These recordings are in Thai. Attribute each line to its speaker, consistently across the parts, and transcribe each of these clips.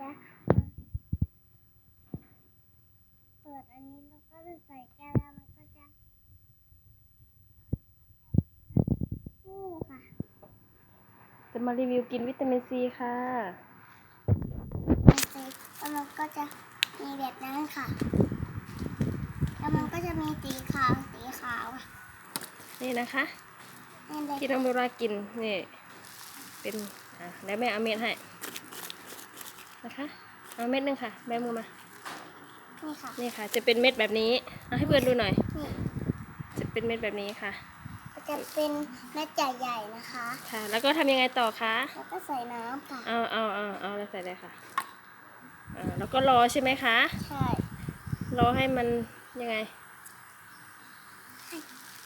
Speaker 1: จะเปิดอันนี้แล้วก็ใส่แก้วแล้วมันก็จะนี่ค่ะ
Speaker 2: จะมารีวิวกินวิตามินซีค่ะ
Speaker 1: มันเป็นแล้วมันก็จะมีแบบนั้นค่ะ แล้วมันก็จะมีสีขาวสีขาวอะ
Speaker 2: นี่นะคะ
Speaker 1: นี่เลย
Speaker 2: ที่น้องโบรากินนี่เป็นอะแล้วแม่เอาเม็ดให้ นะคะ เอาเม็ดหนึงค่ะแม่มือมา
Speaker 1: นี่ค่ะ
Speaker 2: นี่ค่ะ จะเป็นเม็ดแบบนี้เอาให้เพื่อนดูหน่อย
Speaker 1: นี่
Speaker 2: จะเป็นเม็ดแบบนี้ค่ะ
Speaker 1: ก็จะเป็นเม็ดใหญ่ๆนะคะ
Speaker 2: ค่ะ แล้วก็ทำยังไงต่อคะ
Speaker 1: แล้วก็ใส่น้ำค่ะ
Speaker 2: เอาเอาเอาเอาแล้วใส่เลยค่ะอ่าแล้วก็รอใช่ไหมคะ
Speaker 1: ใช่
Speaker 2: รอให้มันยังไง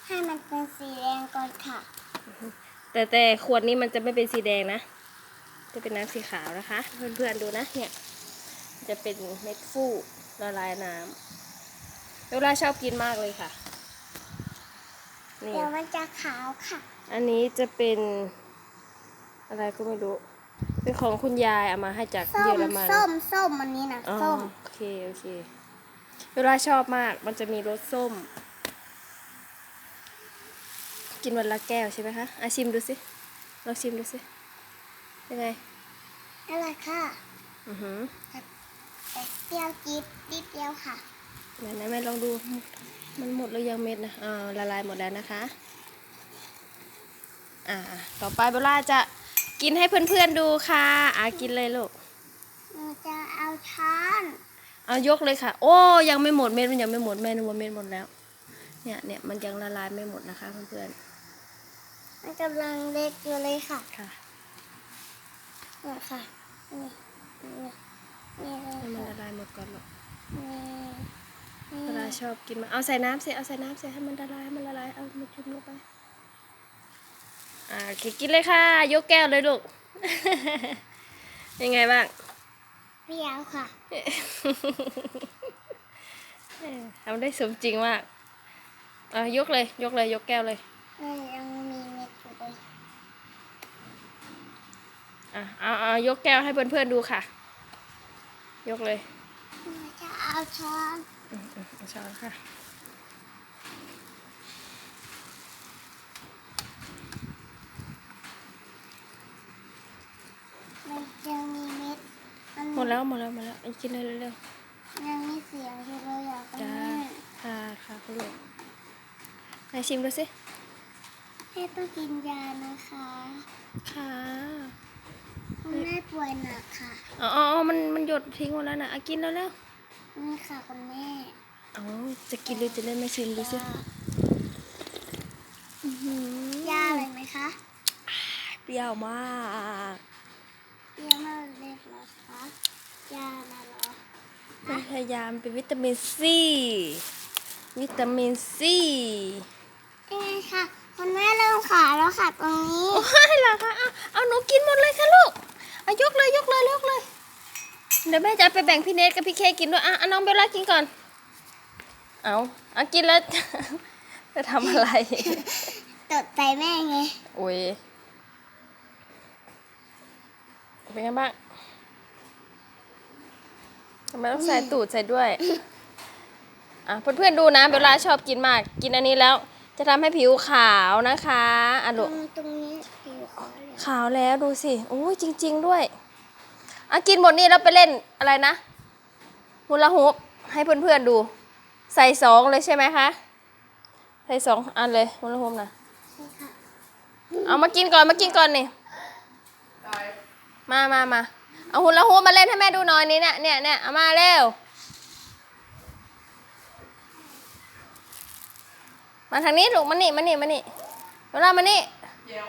Speaker 1: ให้มันเป็นสีแดงก่อนค่ะ
Speaker 2: แต่แต่ขวดนี้มันจะไม่เป็นสีแดงนะ จะเป็นน้ำสีขาวนะคะ เพื่อนๆดูนะเนี่ย จะเป็นเม็ดฟูละลายน้ำเวลาชอบกินมากเลยค่ะ นี่
Speaker 1: เดี๋ยวมันจะขาวค่ะ
Speaker 2: อันนี้จะเป็นอะไรก็ไม่รู้ เป็นของคุณยายเอามาให้จาก
Speaker 1: ส้
Speaker 2: เย
Speaker 1: ม
Speaker 2: อรมัน
Speaker 1: ส้มส้มอันนี้นะ
Speaker 2: อ๋อ
Speaker 1: ส้ม
Speaker 2: โอเคโอเค เวลาชอบมากมันจะมีรสส้ม กินวันละแก้วใช่ไหมคะอาชิมดูสิลองชิมดูสิ ยังไง
Speaker 1: นั่นแหละค่ะ
Speaker 2: อือหือ
Speaker 1: แต่เปรี้ยวจี๊ดนิดเดียวค่ะ
Speaker 2: ไหนไหนแม่ลองดูมันหมดหรือยังเม็ดนะอ่าละลายหมดแล้วนะคะ อ่า ต่อไปเบลล่าจะกินให้เพื่อนๆดูค่ะอ่ากินเลยลูก
Speaker 1: มันจะเอาช้อน
Speaker 2: เอายกเลยค่ะ โอ้ยังไม่หมดเม็ดมันยังไม่หมดแม่นึกว่าเม็ดหมดแล้ว เนี่ยเนี่ยมันยังละลายไม่หมดนะคะเพื่อน
Speaker 1: มันกำลังเล็กอยู่เลยค่ะ
Speaker 2: ๆค่ะ
Speaker 1: นี่ ค่ะ นี่ นี่นี่เลย
Speaker 2: ให้มัน
Speaker 1: ค่ะ
Speaker 2: ละลายหมดก่อนลูก
Speaker 1: นี่นี่
Speaker 2: เวลาชอบกินมา เอาใส่น้ำสิ เอาใส่น้ำสิ ให้มันละลาย ให้มันละลาย เอามาจุ่มลงไป อ่าโอเคกินเลยค่ะ ยกแก้วเลยลูก ยังไงบ้าง
Speaker 1: เปรี้ยวค่ะ
Speaker 2: ทำได้สมจริงมาก อะยกเลย ยกเลย ยกแก้วเลย
Speaker 1: นี่ยังมีเม็ดอยู่เลย
Speaker 2: อะเอาเอายกแก้วให้เพื่อนๆดูค่ะ ยกเลย
Speaker 1: มันจะเอาช้อน
Speaker 2: อืมอืมเอาช้อนค่ะ
Speaker 1: มันยังมีเม็ดมัน
Speaker 2: หมดแล้วหมดแล้วหมดแล้วเอากินเลยเร็ว
Speaker 1: ยังมีเสียงอยู่เลยอะคุณ
Speaker 2: ๆจ้า
Speaker 1: แม่
Speaker 2: ค่ะค่ะคุณลูกไหนชิมดูสิ
Speaker 1: แม่ต้องกินยานะคะ
Speaker 2: ค่ะ
Speaker 1: คุณแม่ป่วยหนักค่ะ
Speaker 2: อ๋ออ๋ออ๋อมันมันหยดทิ้งหมดแล้วนะเอากินแล้วแล้ว
Speaker 1: นี่ค่ะคุณแม่
Speaker 2: อ๋อจะกินหรือจะเล่นไม่ชิมดูสิ
Speaker 1: ยา
Speaker 2: อื้อหือยา
Speaker 1: อะไรไหมคะ
Speaker 2: เปรี้ยวมาก
Speaker 1: เปรี้ยวมากเลยเหรอคะยาน่ะเหรอ
Speaker 2: พยายามเป็นวิตามินซีวิตามินซี
Speaker 1: นี่ไงค่ะคุณแม่เริ่มขายแล้วค่ะตรงนี้
Speaker 2: โอ้ยเหรอคะเอาเอาหนูกินหมดเลยค่ะลูกเอายกเลยยกเลยยกเลย เดี๋ยวแม่จะเอาไปแบ่งพี่เนทกับพี่เคกินด้วยอะเอาน้องเบลล่ากินก่อน เอาเอากินแล้ว จะทำอะไร
Speaker 1: ตดใจแม่ไง
Speaker 2: โอ้ยเป็นไงบ้างทำไมต้องใส่ตูดใส่ด้วย อะเพื่อนๆดูนะเบลล่าชอบกินมาก กินอันนี้แล้ว จะทำให้ผิวขาวนะคะอะ
Speaker 1: ตร
Speaker 2: ลูก
Speaker 1: งตรงนี้ผิวขาวเลย
Speaker 2: ขาวแล้วดูสิโอ้ยจริง ๆ ด้วยอะกินหมดนี่แล้วไปเล่นอะไรนะฮูลาฮูปให้เพื่อนๆดู ใส่สองเลยใช่ไหมคะ ใส่สองอันเลยฮูลาฮูปนะ
Speaker 1: ใช่ค่ะ
Speaker 2: เอามากินก่อนมากินก่อนนี่มามามาเอาฮูลาฮูปมาเล่นให้แม่ดูหน่อยนี่เนี่ยเนี่ยเนี่ยเอามาเร็ว มาทางนี้ลูกมานี่มานี่มานี่เวลามานี่
Speaker 3: เดี๋ยว